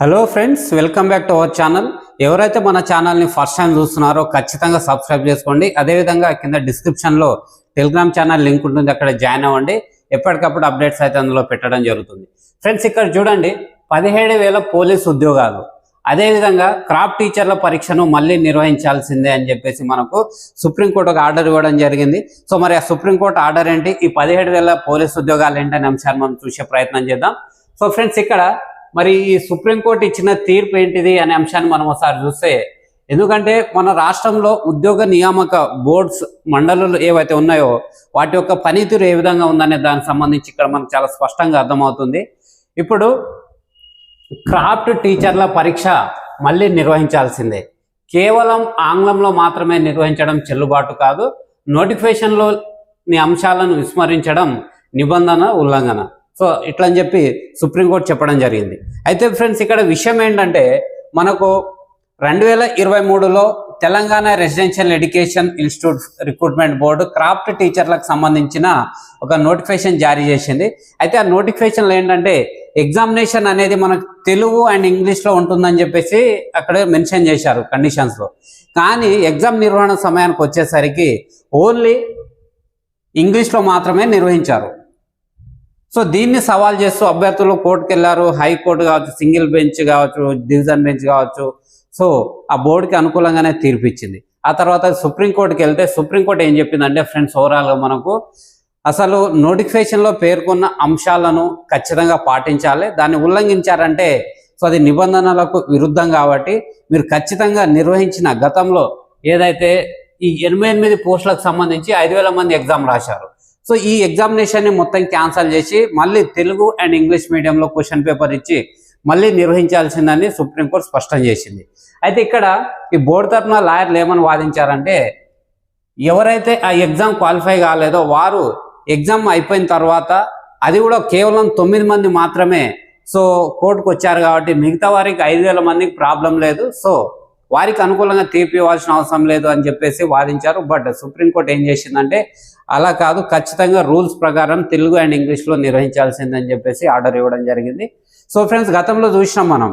Hello friends welcome back to our channel ఎవరైతే మన ఛానల్ని ఫస్ట్ టైం చూస్తున్నారో ఖచ్చితంగా సబ్స్క్రైబ్ చేసుకోండి. అదేవిధంగా కింద డిస్క్రిప్షన్లో టెలిగ్రామ్ ఛానల్ లింక్ ఉంటుంది. అక్కడ జాయిన్ అవ్వండి. ఎప్పటికప్పుడు అప్డేట్స్ అయితే అందులో పెట్టడం జరుగుతుంది. ఫ్రెండ్స్ ఇక్కడ చూడండి. పదిహేడు వేల పోలీస్ ఉద్యోగాలు. అదేవిధంగా క్రాఫ్ట్ టీచర్ల పరీక్షను మళ్ళీ నిర్వహించాల్సిందే అని చెప్పేసి మనకు సుప్రీంకోర్టు ఒక ఆర్డర్ ఇవ్వడం జరిగింది. సో మరి ఆ సుప్రీంకోర్టు ఆర్డర్ ఏంటి? ఈ పదిహేడు వేల పోలీస్ ఉద్యోగాలు ఏంటనే అంశాన్ని మనం చూసే ప్రయత్నం చేద్దాం. సో ఫ్రెండ్స్ ఇక్కడ మరి ఈ సుప్రీంకోర్టు ఇచ్చిన తీర్పు ఏంటిది అనే అంశాన్ని మనం ఒకసారి చూస్తే ఎందుకంటే మన రాష్ట్రంలో ఉద్యోగ నియామక బోర్డ్స్ మండలాలు ఏవైతే ఉన్నాయో వాటి యొక్క పనితీరు ఏ విధంగా ఉందనే దానికి సంబంధించి ఇక్కడ మనకు చాలా స్పష్టంగా అర్థమవుతుంది. ఇప్పుడు క్రాఫ్ట్ టీచర్ల పరీక్ష మళ్ళీ నిర్వహించాల్సిందే. కేవలం ఆంగ్లంలో మాత్రమే నిర్వహించడం చెల్లుబాటు కాదు నోటిఫికేషన్లోని అంశాలను విస్మరించడం నిబంధన ఉల్లంఘన. సో ఇట్లా అని చెప్పి సుప్రీంకోర్టు చెప్పడం జరిగింది. అయితే ఫ్రెండ్స్ ఇక్కడ విషయం ఏంటంటే మనకు రెండు వేల ఇరవై మూడులో Telangana residential education institute recruitment board craft టీచర్లకు సంబంధించిన ఒక నోటిఫికేషన్ జారీ చేసింది. అయితే ఆ నోటిఫికేషన్లో ఏంటంటే ఎగ్జామినేషన్ అనేది మనకు తెలుగు అండ్ ఇంగ్లీష్లో ఉంటుందని చెప్పేసి అక్కడ మెన్షన్ చేశారు కండిషన్స్లో. కానీ ఎగ్జామ్ నిర్వహణ సమయానికి వచ్చేసరికి ఓన్లీ ఇంగ్లీష్లో మాత్రమే నిర్వహించారు. సో దీన్ని సవాల్ చేస్తూ అభ్యర్థులు కోర్టుకు వెళ్ళారు హైకోర్టు కావచ్చు సింగిల్ బెంచ్ కావచ్చు డివిజన్ బెంచ్ కావచ్చు. సో ఆ బోర్డుకి అనుకూలంగానే తీర్పిచ్చింది. ఆ తర్వాత సుప్రీంకోర్టుకి వెళ్తే సుప్రీంకోర్టు ఏం చెప్పిందంటే ఫ్రెండ్స్ ఓవరాల్గా మనకు అసలు నోటిఫికేషన్లో పేర్కొన్న అంశాలను ఖచ్చితంగా పాటించాలి. దాన్ని ఉల్లంఘించారంటే సో అది నిబంధనలకు విరుద్ధం కాబట్టి మీరు ఖచ్చితంగా నిర్వహించిన గతంలో ఏదైతే ఈ ఎనభై ఎనిమిది పోస్టులకు సంబంధించి ఐదు వేల మంది ఎగ్జామ్ రాశారు సో ఈ ఎగ్జామినేషన్ని మొత్తం క్యాన్సిల్ చేసి మళ్ళీ తెలుగు అండ్ ఇంగ్లీష్ మీడియంలో క్వశ్చన్ పేపర్ ఇచ్చి మళ్ళీ నిర్వహించాల్సిందని సుప్రీంకోర్టు స్పష్టం చేసింది. అయితే ఇక్కడ ఈ బోర్డు తరఫున లాయర్లు ఏమని వాదించారంటే ఎవరైతే ఆ ఎగ్జామ్ క్వాలిఫై కాలేదో వారు ఎగ్జామ్ అయిపోయిన తర్వాత అది కూడా కేవలం తొమ్మిది మంది మాత్రమే. సో కోర్టుకు వచ్చారు కాబట్టి మిగతా వారికి ఐదు వేల మందికి ప్రాబ్లం లేదు. సో వారికి అనుకూలంగా తీర్పు ఇవ్వాల్సిన అవసరం లేదు అని చెప్పేసి వాదించారు. బట్ సుప్రీంకోర్టు ఏం చేసిందంటే అలా కాదు ఖచ్చితంగా రూల్స్ ప్రకారం తెలుగు అండ్ ఇంగ్లీష్లో నిర్వహించాల్సిందని చెప్పేసి ఆర్డర్ ఇవ్వడం జరిగింది. సో ఫ్రెండ్స్ గతంలో చూసినాం మనం.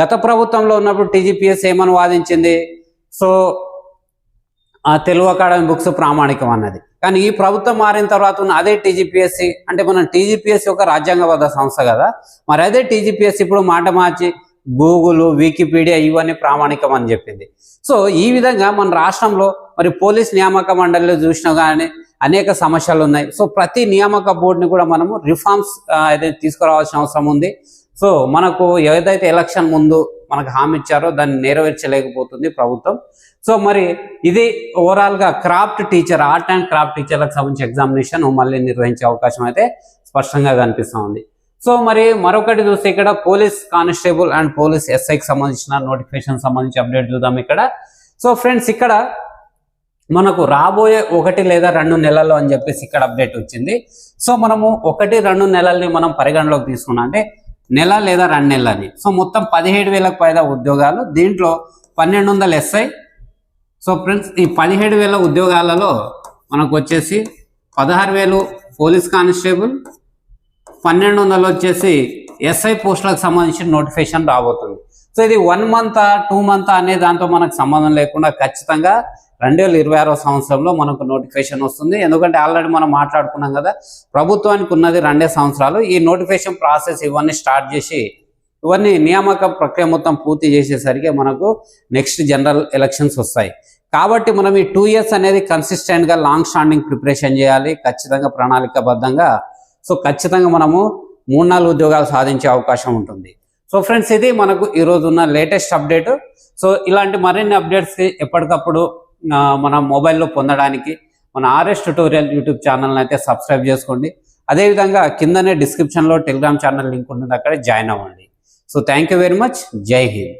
గత ప్రభుత్వంలో ఉన్నప్పుడు టీజీపీఎస్ ఏమని వాదించింది? సో ఆ తెలుగు అకాడమీ బుక్స్ ప్రామాణికం అన్నది. కానీ ఈ ప్రభుత్వం మారిన తర్వాత ఉన్న అదే టీజీపీఎస్సి అంటే మనం టీజీపీఎస్సి ఒక రాజ్యాంగబద్ధ సంస్థ కదా. మరి అదే టీజీపీఎస్సి ఇప్పుడు మాట మార్చి గూగుల్ వికీపీడియా ఇవన్నీ ప్రామాణికం అని చెప్పింది. సో ఈ విధంగా మన రాష్ట్రంలో మరి పోలీస్ నియామక మండలిలో చూసినా కానీ అనేక సమస్యలు ఉన్నాయి. సో ప్రతి నియామక బోర్డుని కూడా మనము రిఫార్మ్స్ అయితే తీసుకురావాల్సిన అవసరం ఉంది. సో మనకు ఏదైతే ఎలక్షన్ ముందు మనకు హామీ ఇచ్చారో దాన్ని నెరవేర్చలేకపోతుంది ప్రభుత్వం. సో మరి ఇది ఓవరాల్గా craft teacher art and craft టీచర్లకు సంబంధించి ఎగ్జామినేషన్ మళ్ళీ నిర్వహించే అవకాశం అయితే స్పష్టంగా కనిపిస్తూ ఉంది. సో మరి మరొకటి చూస్తే ఇక్కడ పోలీస్ కానిస్టేబుల్ అండ్ పోలీస్ ఎస్ఐకి సంబంధించిన నోటిఫికేషన్ సంబంధించి అప్డేట్ చూద్దాం ఇక్కడ. సో ఫ్రెండ్స్ ఇక్కడ మనకు రాబోయే ఒకటి లేదా రెండు నెలల్లో అని చెప్పేసి ఇక్కడ అప్డేట్ వచ్చింది. సో మనము ఒకటి రెండు నెలల్ని మనం పరిగణలోకి తీసుకున్నాం. అంటే నెల లేదా రెండు నెలలని. సో మొత్తం పదిహేడు వేలకు పైగా ఉద్యోగాలు. దీంట్లో పన్నెండు వందల ఎస్ఐ. సో ఫ్రెండ్స్ ఈ పదిహేడు వేల ఉద్యోగాలలో మనకు వచ్చేసి పదహారు వేలు పోలీస్ కానిస్టేబుల్ పన్నెండు వందలు వచ్చేసి ఎస్ఐ పోస్టులకు సంబంధించిన నోటిఫికేషన్ రాబోతుంది. సో ఇది వన్ మంత్ టూ మంత్ అనే దాంతో మనకు సంబంధం లేకుండా ఖచ్చితంగా రెండు వేల ఇరవై ఆరో సంవత్సరంలో మనకు నోటిఫికేషన్ వస్తుంది. ఎందుకంటే ఆల్రెడీ మనం మాట్లాడుకున్నాం కదా ప్రభుత్వానికి ఉన్నది రెండే సంవత్సరాలు. ఈ నోటిఫికేషన్ ప్రాసెస్ ఇవన్నీ స్టార్ట్ చేసి ఇవన్నీ నియామక ప్రక్రియ మొత్తం పూర్తి చేసేసరికి మనకు నెక్స్ట్ జనరల్ ఎలక్షన్స్ వస్తాయి. కాబట్టి మనం ఈ టూ ఇయర్స్ అనేది కన్సిస్టెంట్గా లాంగ్ స్టాండింగ్ ప్రిపరేషన్ చేయాలి. ఖచ్చితంగా ప్రణాళికబద్ధంగా సో ఖచ్చితంగా మనము మూడు నాలుగు ఉద్యోగాలు సాధించే అవకాశం ఉంటుంది. సో ఫ్రెండ్స్ ఇది మనకు ఈరోజు ఉన్న లేటెస్ట్ అప్డేట్ సో ఇలాంటి మరిన్ని అప్డేట్స్ ఎప్పటికప్పుడు మన మొబైల్లో పొందడానికి మన ఆర్ఎస్ ట్యూటోరియల్ యూట్యూబ్ ఛానల్ని అయితే సబ్స్క్రైబ్ చేసుకోండి. అదేవిధంగా కిందనే డిస్క్రిప్షన్లో టెలిగ్రామ్ ఛానల్ లింక్ ఉంటుంది అక్కడ జాయిన్ అవ్వండి. So thank you very much జై హింద్.